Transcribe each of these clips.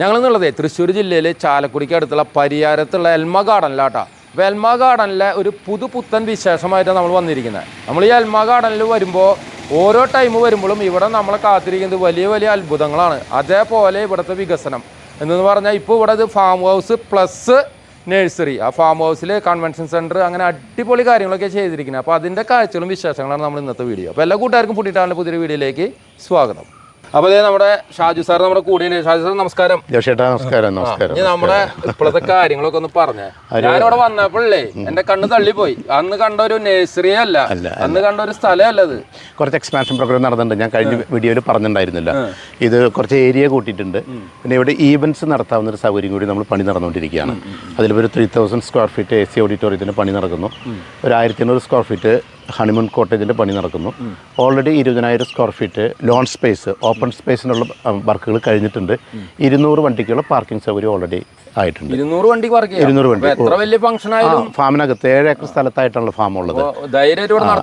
ഞങ്ങളെന്നുള്ളത് തൃശ്ശൂർ ജില്ലയിലെ ചാലക്കുടിക്ക് അടുത്തുള്ള പരിയാരത്തുള്ള എൽമ ഗാർഡനിലാട്ടാ. അപ്പോൾ എൽമ ഗാർഡനിലെ ഒരു പുതു പുത്തൻ വിശേഷമായിട്ടാണ് നമ്മൾ വന്നിരിക്കുന്നത്. നമ്മൾ ഈ എൽമ ഗാർഡനിൽ വരുമ്പോൾ ഓരോ ടൈം വരുമ്പോഴും ഇവിടെ നമ്മളെ കാത്തിരിക്കുന്നത് വലിയ വലിയ അത്ഭുതങ്ങളാണ്. അതേപോലെ ഇവിടുത്തെ വികസനം. എന്നു പറഞ്ഞാൽ ഇപ്പോൾ ഇവിടെ ഇത് ഫാം ഹൗസ് പ്ലസ് നഴ്സറി ആ ഫാം ഹൗസിൽ കൺവെൻഷൻ സെന്റർ അങ്ങനെ അടിപൊളി കാര്യങ്ങളൊക്കെ ചെയ്തിരിക്കുന്നത്. അപ്പോൾ അതിന്റെ കാഴ്ചകളും വിശേഷങ്ങളാണ് നമ്മൾ ഇന്നത്തെ വീഡിയോ അപ്പോൾ എല്ലാ കൂട്ടുകാർക്കും പുട്ടിട്ടാണ് പുതിയൊരു വീഡിയോയിലേക്ക് സ്വാഗതം. അപ്പോൾ അതേ നമ്മുടെ ഷാജു സാർ നമ്മുടെ കൂടെയുണ്ട് ഷാജു സാർ നമസ്കാരം. ജോഷേട്ടാ നമസ്കാരം നമസ്കാരം ഇനി നമ്മുടെ ഇപ്പോഴത്തെ കാര്യങ്ങളൊക്കെ ഒന്ന് പറഞ്ഞേ. ഞാനിവിടെ വന്നപ്പോഴേ എന്റെ കണ്ണ് തള്ളിപ്പോയി. അന്ന് കണ്ട ഒരു നേഴ്സറി അല്ല. അന്ന് കണ്ട ഒരു സ്ഥലമല്ല അത്. കുറച്ച് എക്സ്പാൻഷൻ പ്രോഗ്രാം നടന്നിട്ടുണ്ട്. ഞാൻ കഴിഞ്ഞ വീഡിയോയിൽ പറഞ്ഞിട്ടുണ്ടായിരുന്നില്ല. ഇത് കുറച്ച് ഏരിയ കൂട്ടിയിട്ടുണ്ട്. പിന്നെ ഇവിടെ ഈവന്റ്സ് നടത്താവുന്ന ഒരു സൗകര്യം കൂടി നമ്മൾ പണി നടന്നുകൊണ്ടിരിക്കുകയാണ്. അതിലൊരു three thousand square feet A C ഓഡിറ്റോറിയത്തിന്റെ പണി നടക്കുന്നു. ഒരു ആയിരത്തി അഞ്ഞൂറ് സ്ക്വയർ ഫീറ്റ് ഹണിമൂൺ കോട്ടേജിന്റെ പണി നടക്കുന്നു. ഓൾറെഡി ഇരുപതിനായിരം square feet lawn space open സ്പേസിനുള്ള വർക്കുകൾ കഴിഞ്ഞിട്ടുണ്ട്. ഇരുന്നൂറ് വണ്ടിക്കുള്ള പാർക്കിംഗ് സൗകര്യം ഓൾറെഡി ആയിട്ടുണ്ട്. ഇരുന്നൂറ് വണ്ടി പാർക്ക് ഇരുന്നൂറ് വണ്ടി. എത്ര വലിയ ഫംഗ്ഷൻ ആയാലും ഫാമിനകത്ത് ഏഴ് ഏക്കർ സ്ഥലത്തായിട്ടാണ് ഫാം ഉള്ളത്.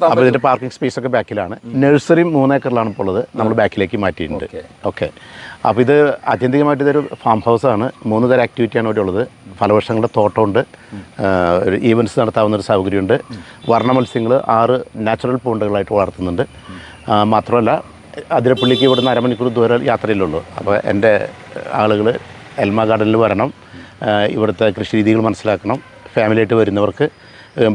അപ്പോൾ ഇതിന്റെ പാർക്കിംഗ് സ്പേസ് ഒക്കെ ബാക്കിലാണ് നഴ്സറി മൂന്നേക്കറിലാണ് ഇപ്പോൾ ഉള്ളത്. നമ്മൾ ബാക്കിലേക്ക് മാറ്റിയിട്ടുണ്ട്. ഓക്കെ. അപ്പോൾ ഇത് ആത്യന്തികമായിട്ട് ഇതൊരു ഫാം ഹൗസാണ് മൂന്ന് തരം ആക്ടിവിറ്റിയാണ് ഇവിടെ ഉള്ളത്. ഫലവൃക്ഷങ്ങളുടെ തോട്ടമുണ്ട്. ഒരു ഈവൻസ് നടത്താവുന്ന ഒരു സൗകര്യമുണ്ട്. വർണ മത്സ്യങ്ങൾ ആറ് നാച്ചുറൽ പൂണ്ടുകളായിട്ട് വളർത്തുന്നുണ്ട്. മാത്രമല്ല അതിരപ്പള്ളിക്ക് ഇവിടെ നിന്ന് അരമണിക്കൂർ ദൂരം യാത്രയിലുള്ളൂ. അപ്പോൾ എന്റെ ആളുകൾ എൽമ ഗാർഡനിൽ വരണം. ഇവിടുത്തെ കൃഷി രീതികൾ മനസ്സിലാക്കണം. ഫാമിലിയായിട്ട് വരുന്നവർക്ക്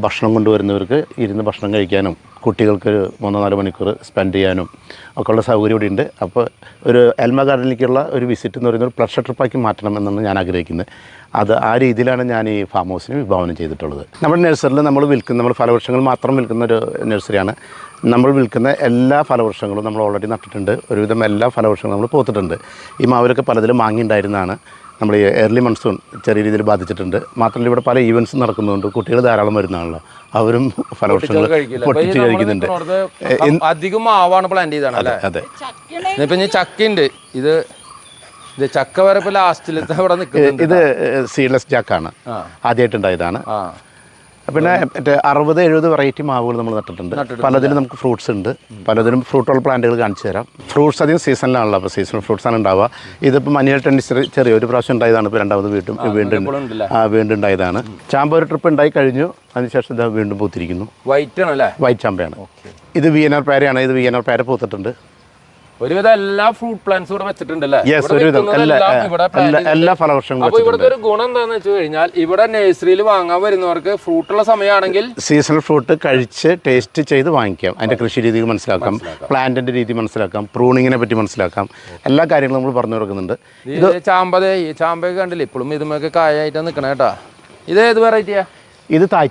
ഭക്ഷണം കൊണ്ടുവരുന്നവർക്ക് ഇരുന്ന് ഭക്ഷണം കഴിക്കാനും കുട്ടികൾക്ക് മൂന്നോ നാല് മണിക്കൂർ സ്പെൻഡ് ചെയ്യാനും ഒക്കെ ഉള്ള സൗകര്യം ഇവിടെ ഉണ്ട് അപ്പോൾ ഒരു എൽമ ഗാർഡനിലേക്കുള്ള ഒരു വിസിറ്റ് എന്ന് പറയുന്നത് ഒരു പ്ലഷർ ട്രിപ്പാക്കി മാറ്റണം എന്നാണ് ഞാൻ ആഗ്രഹിക്കുന്നത്. അത് ആ രീതിയിലാണ് ഞാൻ ഈ ഫാം ഹൗസിന് വിഭാവനം ചെയ്തിട്ടുള്ളത്. നമ്മുടെ നഴ്സറിയിൽ നമ്മൾ വിൽക്കുന്ന നമ്മൾ ഫലവൃക്ഷങ്ങൾ മാത്രം വിൽക്കുന്ന ഒരു നഴ്സറിയാണ് നമ്മൾ വിൽക്കുന്ന എല്ലാ ഫലവൃക്ഷങ്ങളും നമ്മൾ ഓൾറെഡി നട്ടിട്ടുണ്ട്. ഒരുവിധം എല്ലാ ഫലവൃക്ഷങ്ങളും നമ്മൾ പോത്തിട്ടുണ്ട്. ഈ മാവിലൊക്കെ പലതിലും മാങ്ങിയിട്ടുണ്ടായിരുന്നതാണ് നമ്മൾ ഈ ഏർലി മൺസൂൺ ചെറിയ രീതിയിൽ ബാധിച്ചിട്ടുണ്ട്. മാത്രമല്ല ഇവിടെ പല ഈവൻസും നടക്കുന്നുണ്ട് കുട്ടികൾ ധാരാളം വരുന്നതാണല്ലോ. അവരും ഫലവൃക്ഷങ്ങൾ പൊട്ടിച്ച് കഴിക്കുന്നുണ്ട്. അധികം മാവാണ് പ്ലാന്റ് ചെയ്താണ് അല്ലേ? അതെ ഇപ്പൊ ഇനി ചക്കയുണ്ട് ഇത് ഇത് ചക്ക വരെ ഇപ്പൊ ലാസ്റ്റിലത്തെ അവിടെ നിൽക്കുന്നുണ്ട് ഇത് സീഡ്ലെസ് ചക്കാണ്. ആദ്യമായിട്ടുണ്ടായതാണ് ആ. പിന്നെ മറ്റേ അറുപത് എഴുപത് വെറൈറ്റി മാവുകൾ നമ്മൾ നട്ടിട്ടുണ്ട്. പലതിലും നമുക്ക് ഫ്രൂട്ട്സ് ഉണ്ട്. പലതിലും ഫ്രൂട്ടുള്ള പ്ലാന്റുകൾ കാണിച്ചു തരാം. ഫ്രൂട്ട്സ് അധികം സീസണിലാണല്ലോ അപ്പോൾ സീസണൽ ഫ്രൂട്ട്സ് ആണ് ഉണ്ടാവുക. ഇതിപ്പോൾ മനിയൽ ടെൻഡിസ് ചെറിയ ഒരു പ്രാവശ്യം ഉണ്ടായതാണ്. ഇപ്പോൾ രണ്ടാമത് വീണ്ടും ആ വീണ്ടും ഉണ്ടായതാണ്. ചാമ്പ ഒരു ട്രിപ്പ് ഉണ്ടായി കഴിഞ്ഞു. അതിനുശേഷം ഇത് വീണ്ടും പൂത്തിരിക്കുന്നു. വൈറ്റ് ആണ് അല്ലേ വൈറ്റ് ചാമ്പയാണ് ഇത് വി എൻ ആർ പേരയാണ്. ഇത് വി എൻ ആർ പേര പൂത്തിട്ടുണ്ട്. ഒരുവിധം എല്ലാ ഫ്രൂട്ട് പ്ലാന്റ്സ് ഇവിടെ വെച്ചിട്ടുണ്ടല്ലേ? എല്ലാ ഫലവൃക്ഷങ്ങളും അപ്പൊ ഇവിടുത്തെ ഒരു ഗുണം എന്താണെന്ന് വെച്ച് കഴിഞ്ഞാൽ ഇവിടെ നഴ്സറിയിൽ വാങ്ങാൻ വരുന്നവർക്ക് ഫ്രൂട്ടുള്ള സമയമാണെങ്കിൽ സീസണൽ ഫ്രൂട്ട് കഴിച്ച് ടേസ്റ്റ് ചെയ്ത് വാങ്ങിക്കാം. അതിന്റെ കൃഷി രീതി മനസ്സിലാക്കാം. പ്ലാന്റിന്റെ രീതി മനസ്സിലാക്കാം. പ്രൂണിങ്ങിനെ പറ്റി മനസ്സിലാക്കാം. എല്ലാ കാര്യങ്ങളും നമ്മൾ പറഞ്ഞു കൊടുക്കുന്നുണ്ട്. ഇത് ചാമ്പതേ ഈ ചാമ്പയൊക്കെ കണ്ടില്ലേ? ഇപ്പോഴും ഇതുമൊക്കെ കായായിട്ടാണ് നിക്കണേ കേട്ടാ. ഇത് ഏത് വെറൈറ്റിയാ ഇത് തായ്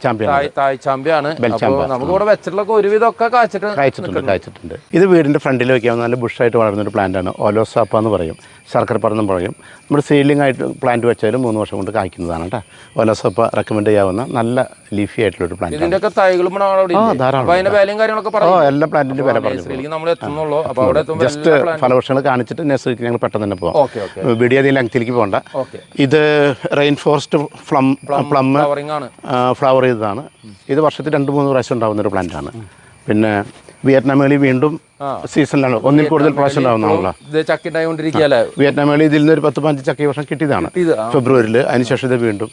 തായ് ചാമ്പ്യാണ് നമുക്കിവിടെ അപ്പൊ നമുക്ക് ഇവിടെ വെച്ചിട്ടുള്ള ഒരുവിധമൊക്കെ ഒക്കെ കാച്ചിട്ട് കായ്ച്ചിട്ടുണ്ട് കായ്ച്ചിട്ടുണ്ട്. ഇത് വീടിന്റെ ഫ്രണ്ടിൽ വെക്കാൻ നല്ല ബുഷായിട്ട് വളരുന്ന ഒരു ആണ്. ഓലോസാപ്പ എന്ന് പറയും. ശർക്കര പറന്നും പറയും. നമ്മൾ സീലിംഗ് ആയിട്ട് പ്ലാന്റ് വെച്ചാലും മൂന്ന് വർഷം കൊണ്ട് കായ്ക്കുന്നതാണ് കേട്ടോ. ഒലസപ്പ റെക്കമെൻഡ് ചെയ്യാവുന്ന നല്ല ലീഫി ആയിട്ടുള്ള ഒരു പ്ലാന്റ് ഇതിന്റെ ഒക്കെ തൈകളും? ധാരാളം വിലയും കാര്യങ്ങളൊക്കെ ഓ എല്ലാ പ്ലാന്റിന്റെ വില പറഞ്ഞു ജസ്റ്റ് ഫലവൃക്ഷങ്ങൾ കാണിച്ചിട്ട് നഴ്സറിക്ക് ഞങ്ങൾ പെട്ടെന്ന് തന്നെ പോകാം ഓക്കെ ലെങ്തിലേക്ക് പോകണ്ട. ഇത് rain forest plum plum flower ചെയ്തതാണ്. ഇത് വർഷത്തിൽ രണ്ട് മൂന്ന് പ്രാവശ്യം ഉണ്ടാകുന്ന ഒരു പ്ലാന്റാണ് ആണ്. പിന്നെ വിയറ്റ്നാം മേളി വീണ്ടും സീസണിലാണ്. ഒന്നിൽ കൂടുതൽ പ്രാവശ്യം ഉണ്ടാവുന്ന ചക്കിണ്ടായിക്കൊണ്ടിരിക്കുകയല്ലേ? വിയറ്റ്നാം മേളി ഇതിൽ നിന്ന് ഒരു പത്ത് പതിനഞ്ച് ചക്ക വർഷം കിട്ടിയതാണ്. ഫെബ്രുവരിയിൽ. ഫെബ്രുവരിയിൽ. അതിനുശേഷം ഇത് വീണ്ടും.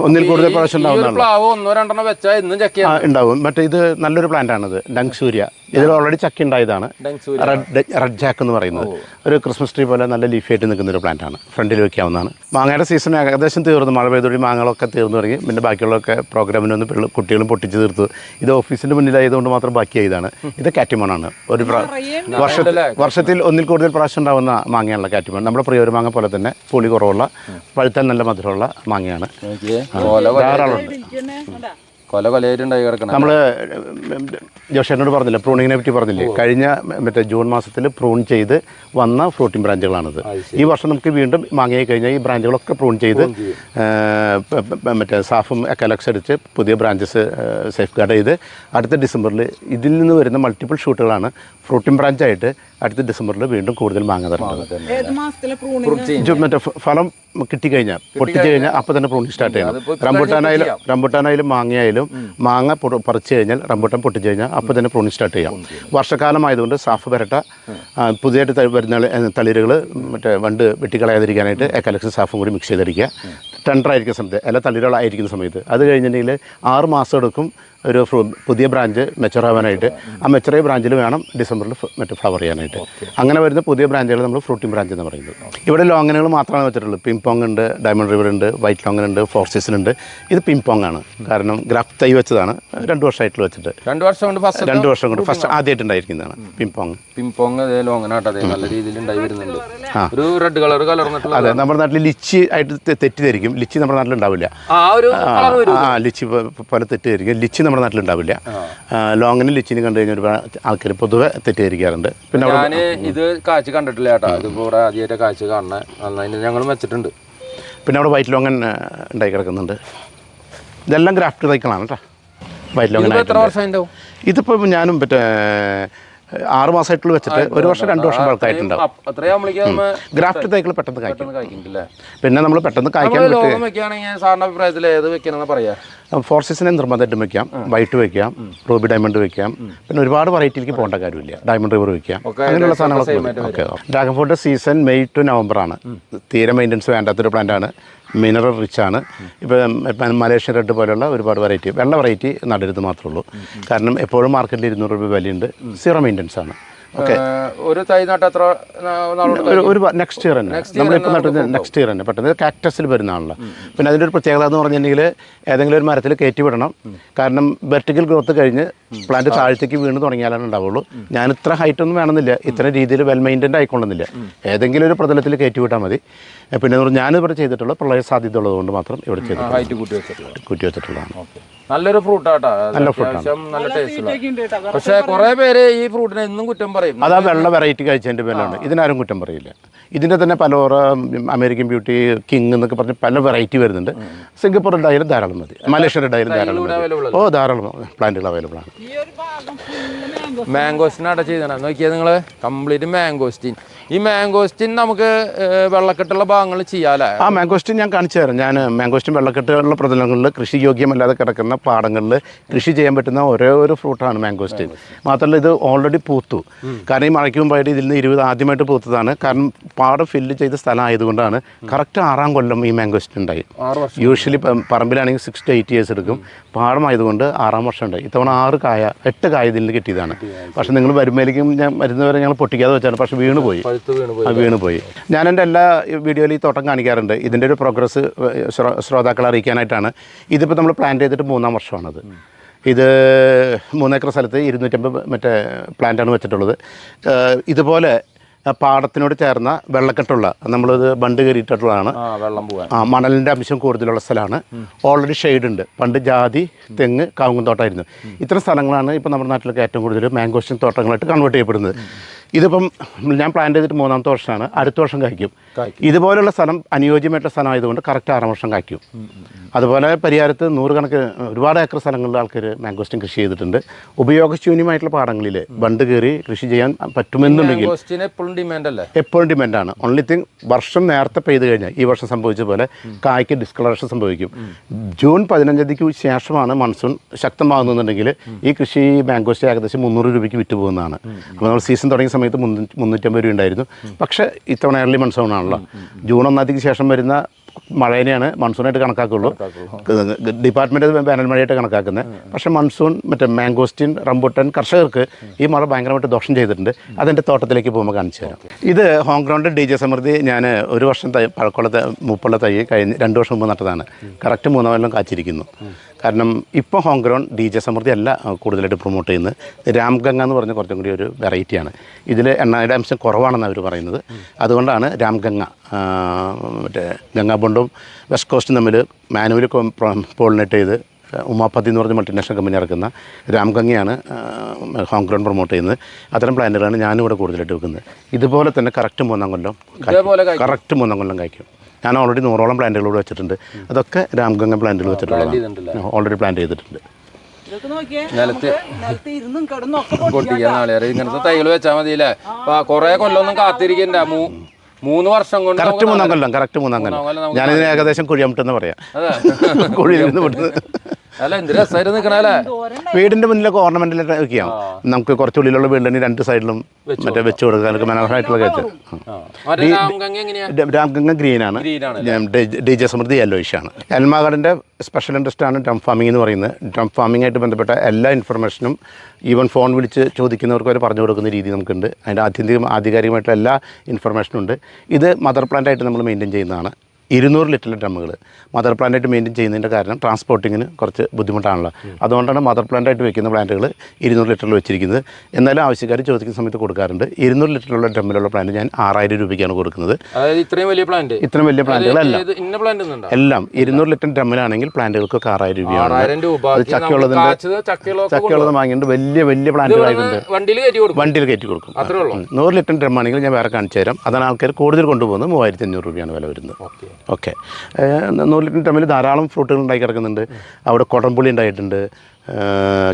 ഒന്നിൽ കൂടുതൽ പ്രാവശ്യം ഉണ്ടാവുന്നതാണ് ഉണ്ടാവും. മറ്റേ ഇത് നല്ലൊരു പ്ലാന്റ് ഇത്. Dang Surya. ഇതിൽ ഓൾറെഡി ചക്ക ഉണ്ടായതാണ്. റെഡ് റെഡ് ജാക്ക് എന്ന് പറയുന്നത്. ഒരു ക്രിസ്മസ് ട്രീ പോലെ നല്ല ലീഫായിട്ട് നിൽക്കുന്ന ഒരു പ്ലാന്റ് ആണ്. ഫ്രണ്ടിൽ വെക്കാവുന്നതാണ്. മാങ്ങയുടെ സീസൺ ഏകദേശം തീർന്നു. മഴ പെയ്തോടി മാങ്ങകളൊക്കെ തീർന്നു തുടങ്ങി. പിന്നെ ബാക്കിയുള്ളതൊക്കെ പ്രോഗ്രാമിനൊന്ന് പിള്ള- കുട്ടികളും പൊട്ടിച്ച് തീർത്തു. ഇത് ഓഫീസിന്റെ മുന്നിലായതുകൊണ്ട് മാത്രം ബാക്കിയായതാണ്. ഇത് കാറ്റിമോണാണ് ഒരു വർഷത്തിൽ വർഷത്തിൽ ഒന്നിൽ കൂടുതൽ പ്രാവശ്യം ഉണ്ടാകുന്ന മാങ്ങയാണല്ലോ കാറ്റിമോൺ നമ്മുടെ പ്രിയൊരു മാങ്ങ പോലെ തന്നെ പുളി കുറവുള്ള പഴുത്താൽ നല്ല മധുരമുള്ള മാങ്ങയാണ്. ധാരാളം ധാരാളമുണ്ട്. കൊല കൊലയായിട്ടുണ്ടായി കിടക്കണം നമ്മൾ ജോഷേനോട് പറഞ്ഞില്ല പ്രൂണിങ്ങിനെ പറ്റി പറഞ്ഞില്ലേ? കഴിഞ്ഞ മറ്റേ ജൂൺ മാസത്തിൽ പ്രൂൺ ചെയ്ത് വന്ന ഫ്രൂട്ടിംഗ് ബ്രാഞ്ചുകളാണിത്. ഈ വർഷം നമുക്ക് വീണ്ടും മാങ്ങയായി കഴിഞ്ഞാൽ ഈ ബ്രാഞ്ചുകളൊക്കെ പ്രൂൺ ചെയ്ത് മറ്റേ സാഫും കലക്സ് അടിച്ച് പുതിയ ബ്രാഞ്ചസ് സേഫ് ഗാർഡ് ചെയ്ത് അടുത്ത ഡിസംബറിൽ ഇതിൽ നിന്ന് വരുന്ന മൾട്ടിപ്പിൾ ഷൂട്ടുകളാണ് ഫ്രൂട്ടിംഗ് ബ്രാഞ്ചായിട്ട് അടുത്ത ഡിസംബറിൽ വീണ്ടും കൂടുതൽ മാങ്ങ തരണം മറ്റേ ഫലം കിട്ടിക്കഴിഞ്ഞാൽ പൊട്ടിച്ചു കഴിഞ്ഞാൽ അപ്പോൾ തന്നെ പ്രൂണിങ് സ്റ്റാർട്ട് ചെയ്യണം റംബുട്ടാനായാലും റംബുട്ടാനായാലും മാങ്ങയായാലും മാങ്ങ പറിച്ചു കഴിഞ്ഞാൽ റംബുട്ടാൻ പൊട്ടിച്ച് കഴിഞ്ഞാൽ അപ്പോൾ തന്നെ പ്രൂണിങ് സ്റ്റാർട്ട് ചെയ്യാം. വർഷക്കാലമായതുകൊണ്ട് സാഫ് പെരട്ട പുതിയതായിട്ട് വരുന്ന തളിരുകൾ മറ്റേ വണ്ട് വെട്ടിക്കളയാതിരിക്കാനായിട്ട് എക്കാലക്സ് സാഫും കൂടി മിക്സ് ചെയ്തിരിക്കുക ടെൻഡറായിരിക്കുന്ന സമയത്ത് അല്ല തളിരുകളായിരിക്കുന്ന സമയത്ത്. അത് കഴിഞ്ഞിട്ടുണ്ടെങ്കിൽ ആറ് മാസം എടുക്കും ഒരു പുതിയ ബ്രാഞ്ച് മെച്ചർ ആവാനായിട്ട്. ആ മെച്ചറായ ബ്രാഞ്ചിൽ വേണം ഡിസംബറിൽ മറ്റേ ഫ്ലവർ ചെയ്യാനായിട്ട്. അങ്ങനെ വരുന്ന പുതിയ ബ്രാഞ്ചുകൾ നമ്മൾ ഫ്രൂട്ടിംഗ് ബ്രാഞ്ച് എന്ന് പറയുന്നത്. ഇവിടെ ലോങ്ങനുകൾ മാത്രമാണ് വെച്ചിട്ടുള്ളത് പിംപോങ് ഉണ്ട് ഡയമണ്ട് റിവർ ഉണ്ട് വൈറ്റ് ലോങ്ങൻ ഉണ്ട് ഫോർ സീസൺ ഉണ്ട്. ഇത് പിംപോങ് ആണ്. കാരണം ഗ്രാഫ് തൈ വെച്ചതാണ്. രണ്ട് വർഷമായിട്ട് വെച്ചിട്ട്. രണ്ട് വർഷം കൊണ്ട് ഫസ്റ്റ് രണ്ട് വർഷം കൊണ്ട് ഫസ്റ്റ് ആദ്യമായിട്ട് ഉണ്ടായിരിക്കുന്നതാണ് പിംപോങ് പിംപോങ് ലോങ്ങനാട്ട് നല്ല രീതിയിൽ ഉണ്ടായി വരുന്നുണ്ട്. ഒരു റെഡ് കളർ കലർന്നിട്ടുള്ള അതെ നമ്മുടെ നാട്ടിൽ ലിച്ചി ആയിട്ട് തെറ്റിദ്ധരിക്കും. ലിച്ചി നമ്മുടെ നാട്ടിൽ ഉണ്ടാവില്ല. ആ ലിച്ചി പല തെറ്റിദ്ധരിക്കും. ലിച്ചി നമ്മുടെ നാട്ടിലുണ്ടാവില്ല. ലോങ്ങിനും ലിച്ചിനും കണ്ടു കഴിഞ്ഞാൽ ഒരുപാട് ആൾക്കാർ പൊതുവെ തെറ്റിദ്ധരിക്കാറുണ്ട്. പിന്നെ ഞാൻ ഇത് കാഴ്ച കണ്ടിട്ടില്ല ചേട്ടാ ഇതിപ്പോൾ ഇവിടെ ആദ്യമായിട്ട് കാഴ്ച കാണണേ അതിന് ഞങ്ങൾ വെച്ചിട്ടുണ്ട്. പിന്നെ അവിടെ വൈറ്റ് ലോങ്ങൻ ഉണ്ടായി കിടക്കുന്നുണ്ട്. ഇതെല്ലാം ഗ്രാഫ്റ്റ് തൈക്കളാണ് കേട്ടോ. വൈറ്റ് ലോങ്ങൻ ഇതിപ്പോൾ ഞാനും മറ്റേ ആറ് മാസമായിട്ടുള്ള വെച്ചിട്ട് ഒരു വർഷം രണ്ട് വർഷം പഴക്കമായിട്ടുണ്ടാവും. ഗ്രാഫ്റ്റ് തൈകൾ പെട്ടെന്ന് കായ്ക്കും. പിന്നെ നമ്മൾ പെട്ടെന്ന് കായ്ക്കാൻ പറയാ? ഫോർ സീസണെ നിർബന്ധമായിട്ടും വെക്കാം. വൈറ്റ് വെക്കാം. റൂബി ഡയമണ്ട് വെക്കാം. പിന്നെ ഒരുപാട് വെറൈറ്റിയിലേക്ക് പോകേണ്ട കാര്യമില്ല. ഡയമണ്ട് റിവർ വെക്കാം. അങ്ങനെയുള്ള സാധനങ്ങളൊക്കെ okay dragon fruit season May to November ആണ്. തീരെ മെയിന്റനൻസ് വേണ്ടാത്തൊരു പ്ലാന്റ് ആണ്. മിനറൽ റിച്ച് ആണ്. ഇപ്പം മലേഷ്യ മലേഷ്യൻ റെഡ് പോലെയുള്ള ഒരുപാട് വെറൈറ്റി വെള്ള വെറൈറ്റി നടരുത് മാത്രമേ ഉള്ളൂ കാരണം എപ്പോഴും മാർക്കറ്റിൽ ഇരുന്നൂറ് രൂപ വിലയുണ്ട്. സീറോ മെയിന്റനൻസ് ആണ്. ഓക്കെ ഒരു തൈ നട്ട് എത്ര ഒരു നെക്സ്റ്റ് ഇയർ തന്നെ. നമ്മളിപ്പോൾ നട്ടത് നെക്സ്റ്റ് ഇയർ തന്നെ. പെട്ടെന്ന് കാക്ടസിൽ വരുന്നതാണല്ലോ പിന്നെ അതിന്റെ ഒരു പ്രത്യേകത എന്ന് പറഞ്ഞിട്ടുണ്ടെങ്കിൽ ഏതെങ്കിലും ഒരു മരത്തിൽ കയറ്റി വിടണം. കാരണം വെർട്ടിക്കൽ ഗ്രോത്ത് കഴിഞ്ഞ് പ്ലാന്റ് താഴ്ത്തേക്ക് വീണ് തുടങ്ങിയാലാണ് ഉണ്ടാവുള്ളൂ. ഞാൻ ഇത്ര ഹൈറ്റ് ഒന്നും വേണമെന്നില്ല. ഇത്ര രീതിയിൽ വെൽ മെയിന്റൈൻഡ് ആയിക്കൊള്ളുന്നില്ല. ഏതെങ്കിലും ഒരു പ്രതലത്തിൽ കയറ്റി വിട്ടാൽ മതി. പിന്നെ എന്ന് പറഞ്ഞാൽ ഞാനിവിടെ ചെയ്തിട്ടുള്ള പ്രളയ സാധ്യത ഉള്ളതുകൊണ്ട് മാത്രം ഇവിടെ ചെയ്ത് ഹൈറ്റ് കൂട്ടി വെച്ചിട്ടുള്ളത് കുറ്റി വെച്ചിട്ടുള്ളതാണ്. നല്ലൊരു ഫ്രൂട്ടാട്ടാ അത്യാവശ്യം നല്ല ടേസ്റ്റ് പക്ഷേ കുറെ പേര് ഈ ഫ്രൂട്ടിനെ എന്നും കുറ്റം പറയും. അതാ വെള്ള വെറൈറ്റി കഴിച്ചതിന്റെ പേരാണ് ഇതിനാരും കുറ്റം പറയില്ല. ഇതിന്റെ തന്നെ പലോറ അമേരിക്കൻ ബ്യൂട്ടി കിങ് എന്നൊക്കെ പറഞ്ഞ് പല വെറൈറ്റി വരുന്നുണ്ട്. സിംഗപ്പൂർ ഉണ്ടായാലും ധാരാളം മതി. മലേഷ്യ ഉണ്ടായാലും ധാരാളം മതി. ഓ ധാരാളം. പ്ലാന്റുകൾ അവൈലബിൾ ആണ്. ഈ ചെയ്തതാണ്. നോക്കിയാൽ നിങ്ങൾ കംപ്ലീറ്റ് മാംഗോസ്റ്റിൻ ഈ മാംഗോസ്റ്റിൻ നമുക്ക് വെള്ളക്കെട്ടുള്ള ഭാഗങ്ങൾ ചെയ്യാല്ലേ? ആ മാംഗോസ്റ്റിൻ ഞാൻ കാണിച്ചു തരാം. ഞാൻ മാംഗോസ്റ്റിൻ വെള്ളക്കെട്ടുള്ള പ്രതലങ്ങളിൽ കൃഷി യോഗ്യമല്ലാതെ കിടക്കുന്ന പാടങ്ങളിൽ കൃഷി ചെയ്യാൻ പറ്റുന്ന ഒരേ ഒരു ഫ്രൂട്ടാണ് മാംഗോസ്റ്റിൻ മാത്രമല്ല ഇത് ഓൾറെഡി പൂത്തു. കാരണം ഈ മഴയ്ക്ക് മുമ്പായിട്ട് ഇതിൽ നിന്ന് ഇരുപത് ആദ്യമായിട്ട് പൂത്തതാണ്. കാരണം പാടം ഫില്ല് ചെയ്ത സ്ഥലം ആയതുകൊണ്ടാണ് കറക്റ്റ് ആറാം കൊല്ലം ഈ മാംഗോസ്റ്റിൻ ഉണ്ടായി. യൂഷ്വലി പറമ്പിലാണെങ്കിൽ സിക്സ് ടു എയ്റ്റ് ഇയേഴ്സ് എടുക്കും. പാടമായതുകൊണ്ട് ആറാം വർഷം ഉണ്ടായി. ഇത്തവണ ആറ് കായ എട്ട് കായ ഇതിൽ നിന്ന് കിട്ടിയതാണ്. പക്ഷെ നിങ്ങൾ വരുമ്പോഴേക്കും ഞാൻ വരുന്നവരെ ഞങ്ങൾ പൊട്ടിക്കാതെ വെച്ചാണ്. പക്ഷെ വീണ് പോയി. പഴുത്ത് വീണ് പോയി. ആ വീണ് പോയി. ഞാൻ എന്റെ എല്ലാ വീഡിയോയിൽ ഈ തോട്ടം കാണിക്കാറുണ്ട്. ഇതിന്റെ ഒരു പ്രോഗ്രസ് ശ്രോതാക്കളെ അറിയിക്കാനായിട്ടാണ്. ഇതിപ്പോൾ നമ്മൾ പ്ലാൻ ചെയ്തിട്ട് മൂന്നാം വർഷമാണത്. ഇത് മൂന്നേക്കർ സ്ഥലത്ത് ഇരുന്നൂറ്റമ്പത് മറ്റേ പ്ലാന്റാണ് വെച്ചിട്ടുള്ളത്. ഇതുപോലെ പാടത്തിനോട് ചേർന്ന വെള്ളക്കെട്ടുള്ള നമ്മളിത് ബണ്ട് കയറിയിട്ടുള്ളതാണ്. ആ മണലിന്റെ അംശം കൂടുതലുള്ള സ്ഥലമാണ്. ഓൾറെഡി ഷെയ്ഡ് ഉണ്ട്. പണ്ട് ജാതി തെങ്ങ് കാവുങ്ങും തോട്ടമായിരുന്നു. ഇത്തരം സ്ഥലങ്ങളാണ് ഇപ്പോൾ നമ്മുടെ നാട്ടിലൊക്കെ ഏറ്റവും കൂടുതൽ മാംഗോസ്റ്റൻ തോട്ടങ്ങളായിട്ട് കൺവേർട്ട് ചെയ്യപ്പെടുന്നത്. ഇതിപ്പം ഞാൻ പ്ലാൻ ചെയ്തിട്ട് മൂന്നാമത്തെ വർഷമാണ്. അടുത്ത വർഷം കായ്ക്കും ഇതുപോലുള്ള സ്ഥലം അനുയോജ്യമായിട്ടുള്ള സ്ഥലം ആയതുകൊണ്ട് കറക്റ്റ് ആറാം വർഷം കായ്ക്കും അതുപോലെ പരിഹാരത്ത് നൂറുകണക്കിന് ഒരുപാട് ഏക്കർ സ്ഥലങ്ങളിൽ ആൾക്കാർ മാംഗോസ്റ്റിൻ കൃഷി ചെയ്തിട്ടുണ്ട്. ഉപയോഗശൂന്യമായിട്ടുള്ള പാടങ്ങളിൽ ബണ്ട് കയറി കൃഷി ചെയ്യാൻ പറ്റുമെന്നുണ്ടെങ്കിൽ എപ്പോഴും ഡിമാൻഡ് അല്ലേ? എപ്പോഴും ഡിമാൻഡാണ് ഓൺലി തിങ് വർഷം നേരത്തെ പെയ്ത് കഴിഞ്ഞാൽ ഈ വർഷം സംഭവിച്ച പോലെ കായ്ക്ക് ഡിസ്കളറേഷൻ സംഭവിക്കും. ജൂൺ പതിനഞ്ചാം തീയതിക്ക് ശേഷമാണ് മൺസൂൺ ശക്തമാകുന്നുണ്ടെങ്കിൽ ഈ കൃഷി മാംഗോസ്റ്റ് ഏകദേശം മുന്നൂറ് രൂപയ്ക്ക് വിറ്റുപോകുന്നതാണ്. അപ്പോൾ നമ്മൾ സീസൺ തുടങ്ങിയ സമയത്ത് മുന്നൂറ്റി മുന്നൂറ്റമ്പത് രൂപ ഉണ്ടായിരുന്നു പക്ഷേ ഇത്തവണ ഏർലി മൺസൂൺ ആണല്ലോ. ജൂൺ ഒന്നാം തീയതിക്ക് ശേഷം വരുന്ന മഴേനെയാണ് മൺസൂണായിട്ട് കണക്കാക്കുള്ളൂ. ഡിപ്പാർട്ട്മെന്റ് വേനൽ മഴയായിട്ട് കണക്കാക്കുന്നത് പക്ഷേ മൺസൂൺ മറ്റേ മാംഗോസ്റ്റിൻ റംബുട്ടൻ കർഷകർക്ക് ഈ മഴ ഭയങ്കരമായിട്ട് ദോഷം ചെയ്തിട്ടുണ്ട്. അതെന്റെ തോട്ടത്തിലേക്ക് പോകുമ്പോൾ കാണിച്ചു തരാം. ഇത് ഹോം ഗ്രൗണ്ട് ഡി ജെ സമൃദ്ധി ഞാൻ ഒരു വർഷം തൈ പഴക്കമുള്ള തൈ മുപ്പുള്ള തൈ കഴിഞ്ഞ് രണ്ട് വർഷം മുമ്പ് നട്ടതാണ്. കറക്റ്റ് മൂന്നാം കൊല്ലം കാച്ചിരിക്കുന്നു. കാരണം ഇപ്പോൾ ഹോം ഗ്രൗണ്ട് ഡി ജെ സമൃദ്ധി അല്ല കൂടുതലായിട്ട് പ്രൊമോട്ട് ചെയ്യുന്നത്. രാംഗംഗ എന്ന് പറഞ്ഞ കുറച്ചും കൂടി ഒരു വെറൈറ്റിയാണ് ഇതിൽ എണ്ണയുടെ അംശം കുറവാണെന്ന് അവർ പറയുന്നത്. അതുകൊണ്ടാണ് രാംഗംഗ മറ്റേ ഗംഗാബോണ്ടും വെസ്റ്റ് കോസ്റ്റും തമ്മിൽ മാനുവൽ പോളിനേറ്റ് ചെയ്ത് ഉമാപതി എന്ന് പറഞ്ഞ മൾട്ടിനാഷണൽ കമ്പനി ഇറക്കുന്ന രാംഗംഗയാണ് ഹോം ഗ്രൗണ്ട് പ്രൊമോട്ട് ചെയ്യുന്നത്. അത്തരം പ്ലാന്റുകളാണ് ഇവിടെ കൂടുതലായിട്ട് വെക്കുന്നത്. ഇതുപോലെ തന്നെ കറക്റ്റ് മൂന്നാം കൊല്ലം. കറക്റ്റ് മൂന്നാം കൊല്ലം കായ്ക്കും. ഞാൻ ഓൾറെഡി നൂറോളം പ്ലാന്റുകൾ ഇവിടെ വെച്ചിട്ടുണ്ട്. അതൊക്കെ രാംഗംഗ പ്ലാന്റുകൾ വെച്ചിട്ടുള്ള ഓൾറെഡി പ്ലാൻ ചെയ്തിട്ടുണ്ട്. പൊട്ടിക്കാൻ നാളെ ഇങ്ങനത്തെ തൈകൾ വെച്ചാൽ മതിയില്ലേ? കൊറേ കൊല്ലമൊന്നും കാത്തിരിക്കണ്ട. മൂ മൂന്ന് വർഷം കൊണ്ട് കറക്റ്റ് മൂന്നാം കൊല്ലം കറക്റ്റ് മൂന്നാം കൊല്ലം. ഞാനിതിന് ഏകദേശം കുഴിയമിട്ടെന്ന് പറയാം. അതെ. കുഴിയിൽ നിന്ന് വിടുന്നത്. അല്ല എന്ത് രസമായിട്ട് നിക്കണല്ലേ വീടിന്റെ മുന്നിലൊക്കെ ഓർണമെന്റിലൊക്കെ വെക്കാം. നമുക്ക് കുറച്ചുള്ളിലുള്ള വീടിന് രണ്ട് സൈഡിലും മറ്റേ വെച്ച് കൊടുക്കാനൊക്കെ മനോഹരമായിട്ടുള്ള രാംഗംഗ ഗ്രീൻ ആണ് ഡി ജെ സമൃദ്ധി യെല്ലോയിഷ് ആണ്. എൽമാഗാർഡിന്റെ സ്പെഷ്യൽ ഇൻട്രസ്റ്റ് ആണ് ഡ്രം ഫാമിംഗ് എന്ന് പറയുന്നത്. ഡ്രം ഫാമിംഗ് ആയിട്ട് ബന്ധപ്പെട്ട എല്ലാ ഇൻഫർമേഷനും ഈവൻ ഫോൺ വിളിച്ച് ചോദിക്കുന്നവർക്ക് വരെ പറഞ്ഞു കൊടുക്കുന്ന രീതി നമുക്കുണ്ട്. അതിന്റെ ആത്യന്തികം ആധികാരികമായിട്ടുള്ള എല്ലാ ഇൻഫർമേഷനും ഉണ്ട്. ഇത് മദർ പ്ലാന്റ് ആയിട്ട് നമ്മൾ മെയിന്റെയിൻ ചെയ്യുന്നതാണ്. ഇരുന്നൂറ് ലിറ്റർ ഡ്രമ്മുകൾ മദർ പ്ലാന്റായിട്ട് മെയിന്റെയിൻ ചെയ്യുന്നതിന്റെ കാരണം ട്രാൻസ്പോർട്ടിങ്ങിന് കുറച്ച് ബുദ്ധിമുട്ടാണല്ലോ. അതുകൊണ്ടാണ് മദർ പ്ലാന്റായിട്ട് വെക്കുന്ന പ്ലാന്റുകൾ ഇരുന്നൂറ് ലിറ്ററിൽ വെച്ചിരിക്കുന്നത്. എന്നാലും ആവശ്യക്കാർ ചോദിക്കുന്ന സമയത്ത് കൊടുക്കാറുണ്ട്. ഇരുന്നൂറ് ലിറ്ററിലുള്ള ഡ്രമ്മിലുള്ള പ്ലാന്റ് ഞാൻ ആറായിരം രൂപയ്ക്കാണ് കൊടുക്കുന്നത്. ഇത്രയും വലിയ പ്ലാന്റ് ഇത്രയും വലിയ പ്ലാന്റുകളല്ല എല്ലാം ഇരുന്നൂറ് ലിറ്റർ ഡ്രമ്മിലാണെങ്കിൽ പ്ലാന്റുകൾക്കൊക്കെ ആറായിരം രൂപയാണ്. ചക്കയുള്ളതിന്റെ ചക്കയുള്ളത് വാങ്ങിയിട്ട് വലിയ വലിയ പ്ലാന്റുകളായിട്ടുണ്ട് വണ്ടിയിൽ കയറ്റി കൊടുക്കും. നൂറ് ലിറ്റർ ഡ്രമ്മാണെങ്കിൽ ആണെങ്കിൽ ഞാൻ വേറെ കാണിച്ചു തരാം. അതാണ് ആൾക്കാർ കൂടുതൽ കൊണ്ടുപോകുന്നത് മൂവായിരത്തി അഞ്ഞൂറ് രൂപയാണ് വില വരുന്നത്. ഓക്കെ. ഓക്കെ. നൂറ് ലിറ്റർ ഡ്രമ്മിൽ ധാരാളം ഫ്രൂട്ടുകൾ ഉണ്ടായി കിടക്കുന്നുണ്ട്. അവിടെ കൊടംപുളി ഉണ്ടായിട്ടുണ്ട്.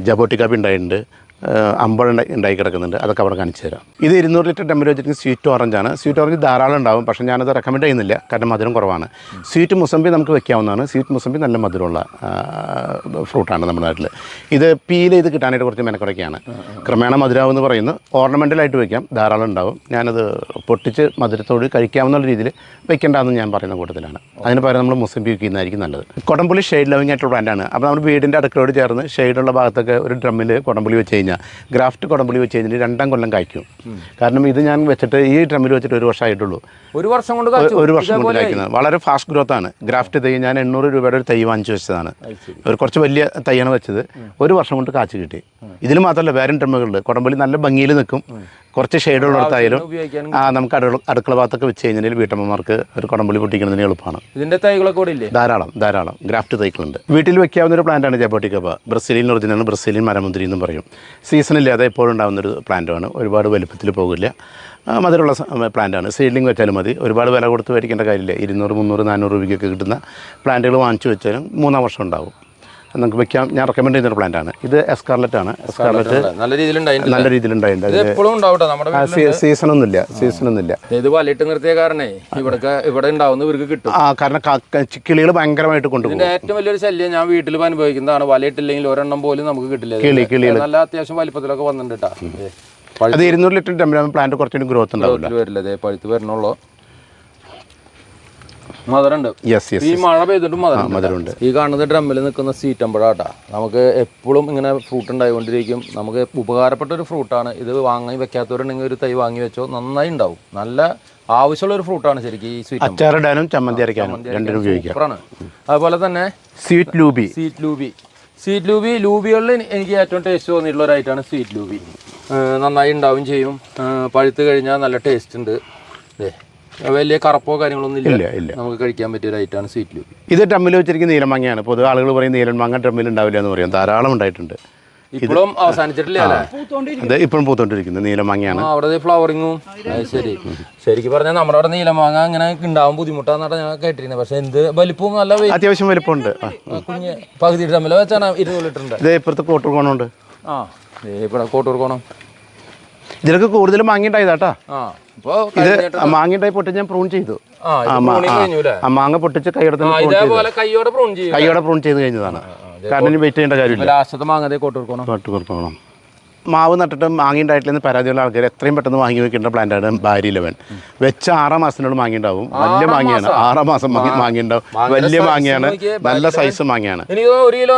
ജബോട്ടിക്കാപ്പി ഉണ്ടായിട്ടുണ്ട്. അമ്പഴം ഉണ്ടായി കിടക്കുന്നുണ്ട്. അതൊക്കെ അവിടെ കാണിച്ചു തരാം. ഇത് ഇരുന്നൂറ് ലിറ്റർ ടെമ്പർ വെച്ചിട്ട് സ്വീറ്റ് ആണ്. സ്വീറ്റ് ഓറഞ്ച് ധാരാളം ഉണ്ടാവും. പക്ഷേ ഞാനത് റെക്കമെൻഡ് ചെയ്യുന്നില്ല. കാരണം മധുരം കുറവാണ്. സ്വീറ്റ് മുസമ്പി നമുക്ക് വെക്കാവുന്നതാണ്. സ്വീറ്റ് മുസമ്പി നല്ല മധുരമുള്ള ഫ്രൂട്ടാണ് നമ്മുടെ നാട്ടിൽ ഇത് പീൽ ചെയ്ത് കിട്ടാനായിട്ട് കുറച്ച് മെനക്കുറയ്ക്കാണ് ക്രമേണ മധുരാവ് എന്ന് പറയുന്നു ഓർണമെന്റലായിട്ട് വെക്കാം. ധാരാളം ഉണ്ടാവും. ഞാനത് പൊട്ടിച്ച് മധുരത്തോട് കഴിക്കാവുന്ന രീതിയിൽ വെക്കേണ്ടതെന്ന് ഞാൻ പറയുന്ന കൂട്ടത്തിലാണ്. അതിന് പകരം നമ്മൾ മുസമ്പി വെക്കുന്നതായിരിക്കും നല്ലത്. കൊടംപുളി ഷെയ്ഡ് ലവിങ് ആയിട്ടുള്ള ബ്രാൻഡാണ് അപ്പോൾ നമ്മൾ വീടിന്റെ അടുക്കളയോട് ചേർന്ന് ഷെയ്ഡുള്ള ഭാഗത്തൊക്കെ ഒരു ഡ്രമ്മിൽ കൊടംപുളി വെച്ച് കഴിഞ്ഞാൽ ഗ്രാഫ്റ്റ് കൊടംപുളി വെച്ച് കഴിഞ്ഞാൽ രണ്ടാം കൊല്ലം കായ്ക്കും. കാരണം ഇത് ഞാൻ വെച്ചിട്ട് ഈ ട്രമ്മിൽ വെച്ചിട്ട് ഒരു വർഷമായിട്ടുള്ളൂ ഒരു വർഷം കൊണ്ട് ഒരു- വർഷം കൊണ്ട് കായ്ക്കുന്നത്. വളരെ ഫാസ്റ്റ് ഗ്രോത്ത് ആണ്. ഗ്രാഫ്റ്റ് തൈ ഞാൻ എണ്ണൂറ് രൂപയുടെ ഒരു തൈ വാങ്ങിച്ചു വെച്ചതാണ്. ഒരു കുറച്ച് വലിയ തൈയാണ് വെച്ചത്. ഒരു വർഷം കൊണ്ട് കാച്ചു കിട്ടി. ഇതിൽ മാത്രമല്ല വേറെ ഡ്രമ്മുകളുണ്ട്. കുടംപള്ളി നല്ല ഭംഗിയിൽ നിൽക്കും. കുറച്ച് ഷെയ്ഡുള്ളിടത്തായാലും ആ നമുക്ക് അടുക്കള അടുക്കള ഭാഗത്തൊക്കെ വെച്ച് കഴിഞ്ഞാൽ വീട്ടമ്മമാർക്ക് ഒരു കുടംപള്ളി പൊട്ടിക്കുന്നതിന് എളുപ്പമാണ്. ഇതിന്റെ തൈകളൊക്കെ കൂടെ ഇല്ലേ? ധാരാളം ധാരാളം ഗ്രാഫ്റ്റ് തൈകളുണ്ട്. വീട്ടിൽ വെക്കാവുന്ന ഒരു പ്ലാന്റാണ് ജബോട്ടിക്കപ്പ. ബ്രസീലിയൻ ഒറിജിനൽ ബ്രസീലിയൻ മരമുന്തിരി എന്നും പറയും. സീസണില്ലാതെ എപ്പോഴും ഉണ്ടാകുന്ന ഒരു പ്ലാന്റാണ് ഒരുപാട് വലുപ്പത്തിൽ പോകില്ല. മധുരമുള്ള പ്ലാന്റാണ് സീഡ്ലിംഗ് വെച്ചാലും മതി. ഒരുപാട് വില കൊടുത്ത് മേടിക്കേണ്ട കാര്യമില്ല. ഇരുന്നൂറ് മുന്നൂറ് നാനൂറ് രൂപയ്ക്കൊക്കെ കിട്ടുന്ന പ്ലാന്റുകൾ വാങ്ങിച്ചു വെച്ചാലും മൂന്നാം വർഷം ഉണ്ടാവും. നമുക്ക് വെക്കാം. ഞാൻ റെക്കമെൻഡ് ചെയ്യുന്ന ഒരു പ്ലാന്റ് ആണ്. ഇത് എസ്കാർലറ്റ് ആണ്. എസ്കാർലറ്റ് നല്ല രീതിയിൽ ഉണ്ടായിട്ടുണ്ട് നല്ല രീതിയിൽ ഉണ്ടായിട്ടുണ്ട്. ഇത് എപ്പോഴും ഉണ്ടാവട്ടെ? നമ്മുടെ സീസൺ ഒന്നുമില്ല സീസൺ ഒന്നുമില്ല ഇത് വലയിട്ട് നിർത്തിയ കാരണേ ഇവിടെ ഇവിടെ ഉണ്ടാവുന്ന ഇവർക്ക് കിട്ടും. ആ കാരണം കിളികൾ ഭയങ്കരമായിട്ട് കൊണ്ടുപോകും. ഇതിന്റെ ഏറ്റവും വലിയൊരു ശല്യം ഞാൻ വീട്ടിൽ അനുഭവിക്കുന്നതാണ്. വലയിട്ടില്ലെങ്കിൽ ഒരെണ്ണം പോലും നമുക്ക് കിട്ടില്ല. കിളി, കിളികൾ നല്ല അത്യാവശ്യം വലിപ്പത്തിലൊക്കെ വന്നിട്ടുണ്ട് കേട്ടാ അത് ഇരുന്നൂറ് ലിറ്റർ ടെമ്പറാകുമ്പോൾ പ്ലാന്റ് കുറച്ചുകൂടി ഗ്രോത്ത് ഉണ്ടാവില്ല. വരില്ല. പഴുത്ത് വരണുള്ളൂ. മധുരണ്ട് യെസ് യെസ് ഈ മഴ പെയ്തിട്ടും മധുരം മധുരമുണ്ട്. ഈ കാണുന്ന ഡ്രമ്മിൽ നിൽക്കുന്ന സീറ്റമ്പഴാട്ടാ നമുക്ക് എപ്പോഴും ഇങ്ങനെ ഫ്രൂട്ട് ഉണ്ടായിക്കൊണ്ടിരിക്കും. നമുക്ക് ഉപകാരപ്പെട്ട ഒരു ഫ്രൂട്ടാണ് ഇത് വാങ്ങി വെക്കാത്തവരുണ്ടെങ്കിൽ ഒരു തൈ വാങ്ങി വെച്ചോ നന്നായി ഉണ്ടാവും. നല്ല ആവശ്യമുള്ള ഒരു ഫ്രൂട്ടാണ് ശരിക്കും ഈ സ്വീറ്റ് അച്ചാറിടാനും ചമ്മന്തി അരയ്ക്കാനും രണ്ടിനും ഉപയോഗിക്കാം. അതുപോലെ തന്നെ സ്വീറ്റ് ലൂബി സ്വീറ്റ് ലൂബി സ്വീറ്റ് ലൂബി ലൂബികളിൽ എനി- എനിക്ക് ഏറ്റവും ടേസ്റ്റ് തോന്നിയിട്ടുള്ള ഒരു ഐറ്റമാണ് സ്വീറ്റ് ലൂബി നന്നായി ഉണ്ടാവും ചെയ്യും. പഴുത്ത് കഴിഞ്ഞാൽ നല്ല ടേസ്റ്റ് ഉണ്ട്. ദേ, വലിയ കറുപ്പോ കാര്യങ്ങളൊന്നും ഇല്ല, ഇല്ല. നമുക്ക് കഴിക്കാൻ പറ്റിയ ഒരു ഐറ്റമാണ് സ്വീറ്റ് ലൂപ്പി ഇത് ടമ്മിൽ വെച്ചിരിക്കുന്ന നീലമാങ്ങയാണ് പൊതുവെ ആളുകൾ പറയും നീലമാങ്ങ ടമ്മിൽ ഉണ്ടാവില്ല എന്ന് പറയും. ധാരാളം ഉണ്ടായിട്ടുണ്ട്. ഇപ്പോഴും അവസാനിച്ചിട്ടില്ല അതെ ഇപ്പോഴും പൂത്തോണ്ടിരിക്കുന്നത് നീലമാങ്ങയാണ് ആ, അവിടെ ഫ്ലവറിങ്ങും ശരി. ശരിക്കും പറഞ്ഞാൽ നമ്മുടെ അവിടെ നീലമാങ്ങ അങ്ങനെ ഉണ്ടാവും ബുദ്ധിമുട്ടാന്നാണ് ഞാൻ കേട്ടിരുന്നത് പക്ഷെ എന്ത് വലിപ്പവും നല്ല അത്യാവശ്യം വലിപ്പമുണ്ട്. കുഞ്ഞ് പകുതി തമ്മിൽ വെച്ചാണ് ഇരുന്നൂറ് ലിറ്റർ ഉണ്ട് ഇത് ഇപ്പുറത്ത് കോട്ടൂർ കോണുണ്ട്. ആ ദേ ഇവിടെ കോട്ടൂർ കോണം. ഇതിലൊക്കെ കൂടുതൽ മാങ്ങിണ്ടായതാട്ടാ ആ ഇപ്പോൾ ഇത് മാങ്ങിണ്ടായി പൊട്ടിച്ച് ഞാൻ പ്രൂൺ ചെയ്തു. ആ മാങ്ങ പൊട്ടിച്ച് കൈയുടെ കൈയോടെ പ്രൂൺ ചെയ്ത് കഴിഞ്ഞതാണ്. കാരണം ഇനി വെയിറ്റ് ചെയ്യേണ്ട കാര്യമില്ല. ലാസ്റ്റത്തെ മാങ്ങ കൊടുക്കണം? മാവ് നട്ടിട്ട് മാങ്ങി ഉണ്ടായിട്ടില്ലെന്ന് പരാതിയുള്ള ആൾക്കാർ എത്രയും പെട്ടെന്ന് വാങ്ങി വെക്കേണ്ട പ്ലാന്റാണ് ബാരി ലെവൻ വെച്ച ആറാം മാസത്തിനോട് മാങ്ങിണ്ടാവും വലിയ മാങ്ങയാണ് ആറാം മാസം മാങ്ങി മാങ്ങിണ്ടാവും വലിയ മാങ്ങയാണ് നല്ല സൈസ് മാങ്ങയാണ് ഒരു കിലോ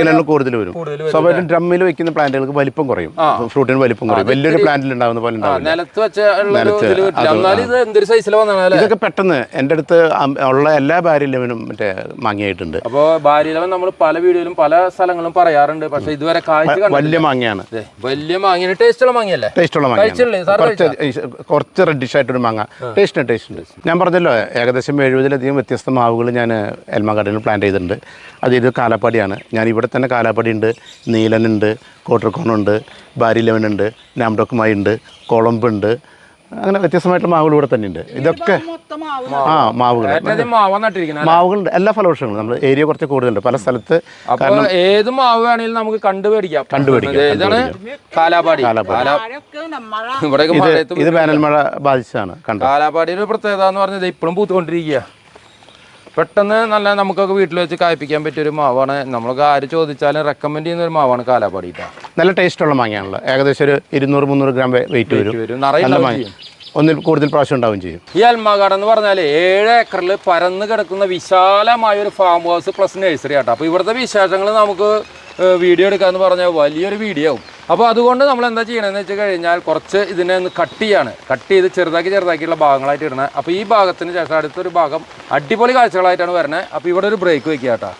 കിലോന് കൂടുതൽ വരും. സ്വാഭാവികം ഡ്രമ്മിൽ വെക്കുന്ന പ്ലാന്റുകൾക്ക് വലിപ്പം കുറയും. ഫ്രൂട്ടിന് വലിപ്പം കുറയും. വലിയൊരു പ്ലാന്റിൽ ഉണ്ടാവുന്ന പോലെ ഉണ്ടാവും നിലത്ത് ഇതൊക്കെ പെട്ടെന്ന് എന്റെ അടുത്ത് ഉള്ള എല്ലാ ബാരി ലെവനും മറ്റേ മാങ്ങിയായിട്ടുണ്ട്. ബാരി ലെവൻ നമ്മൾ പല വീഡിയോയിലും പല സ്ഥലങ്ങളും പറയാറുണ്ട്. പക്ഷെ ഇതുവരെ കാഴ്ച വലിയ മാങ്ങയാണ്. വലിയ മാങ്ങ ടേസ്റ്റുള്ള മാങ്ങയല്ലേ? ടേസ്റ്റുള്ള മാങ്ങ കുറച്ച് റെഡിഷ് ആയിട്ടൊരു മാങ്ങ. ടേസ്റ്റ് ടേസ്റ്റ് ഉണ്ട് ഞാൻ പറഞ്ഞല്ലോ ഏകദേശം എഴുപതിലധികം വ്യത്യസ്ത മാവുകൾ ഞാൻ എൽമ ഗാർഡനിൽ പ്ലാൻ ചെയ്തിട്ടുണ്ട്. അത് ഇത് കാലാപ്പാടിയാണ്. ഞാൻ ഇവിടെ തന്നെ കാലാപ്പാടി ഉണ്ട്. നീലനുണ്ട് കോട്ടർക്കോണുണ്ട് ബാരി ലെവൻ ഉണ്ട് നാംഡോക്കുമായി ഉണ്ട് കൊളമ്പുണ്ട് അങ്ങനെ വ്യത്യസ്തമായിട്ടുള്ള മാവുകൾ ഇവിടെ തന്നെയുണ്ട്. ഇതൊക്കെ ആ മാവുകൾ മാവുകളുണ്ട്. എല്ലാ ഫലവൃക്ഷങ്ങളും. നമ്മുടെ ഏരിയ കുറച്ച് കൂടുതലുണ്ട്. പല സ്ഥലത്ത് കാരണം ഏത് മാവ് വേണമെങ്കിലും നമുക്ക് കണ്ടുപിടിക്കാം കണ്ടുപിടിക്കാം, ഇതാണ് കാലാപാടി. ഇത് വേനൽമഴ ഇത് വേനൽ മഴ ബാധിച്ചതാണ് കണ്ടത്. കാലാപാടിയുടെ ഒരു പ്രത്യേകത എന്ന് പറഞ്ഞത് ഇപ്പോഴും പൂത്തുകൊണ്ടിരിക്കുക. പെട്ടെന്ന് നല്ല നമുക്കൊക്കെ വീട്ടിൽ വെച്ച് കായ്പ്പിക്കാൻ പറ്റിയ ഒരു മാവാണ്. നമ്മളൊക്കെ ആര് ചോദിച്ചാലും റെക്കമെൻഡ് ചെയ്യുന്ന ഒരു മാവാണ് കാലാപാടി ട്ടാ. നല്ല ടേസ്റ്റുള്ള മാങ്ങയാണല്ലോ. ഏകദേശം ഒരു ഇരുന്നൂറ് മുന്നൂറ് ഗ്രാം വെയിറ്റ് വരും. നല്ല മാങ്ങ. ഒന്നിൽ കൂടുതൽ പ്രാവശ്യം ഉണ്ടാവും ചെയ്യും. ഈ അൽമാകാട് എന്ന് പറഞ്ഞാൽ ഏഴ് ഏക്കറിൽ പരന്ന് കിടക്കുന്ന വിശാലമായ ഒരു ഫാം ഹൗസ് പ്ലസ് നഴ്സറി ആട്ടോ. അപ്പോൾ ഇവിടുത്തെ വിശേഷങ്ങൾ നമുക്ക് വീഡിയോ എടുക്കാന്ന് പറഞ്ഞാൽ വലിയൊരു വീഡിയോ ആവും. അപ്പോൾ അതുകൊണ്ട് നമ്മൾ എന്താ ചെയ്യണമെന്ന് വെച്ച് കഴിഞ്ഞാൽ കുറച്ച് ഇതിനെ ഒന്ന് കട്ട് ചെയ്യാണ്. കട്ട് ചെയ്ത് ചെറുതാക്കി ചെറുതാക്കിയുള്ള ഭാഗങ്ങളായിട്ട് ഇടണേ. അപ്പോൾ ഈ ഭാഗത്തിന് ശേഷം അടുത്തൊരു ഭാഗം അടിപൊളി കാഴ്ചകളായിട്ടാണ് വരുന്നത് അപ്പോൾ ഇവിടെ ഒരു ബ്രേക്ക് വയ്ക്കുക കേട്ടോ.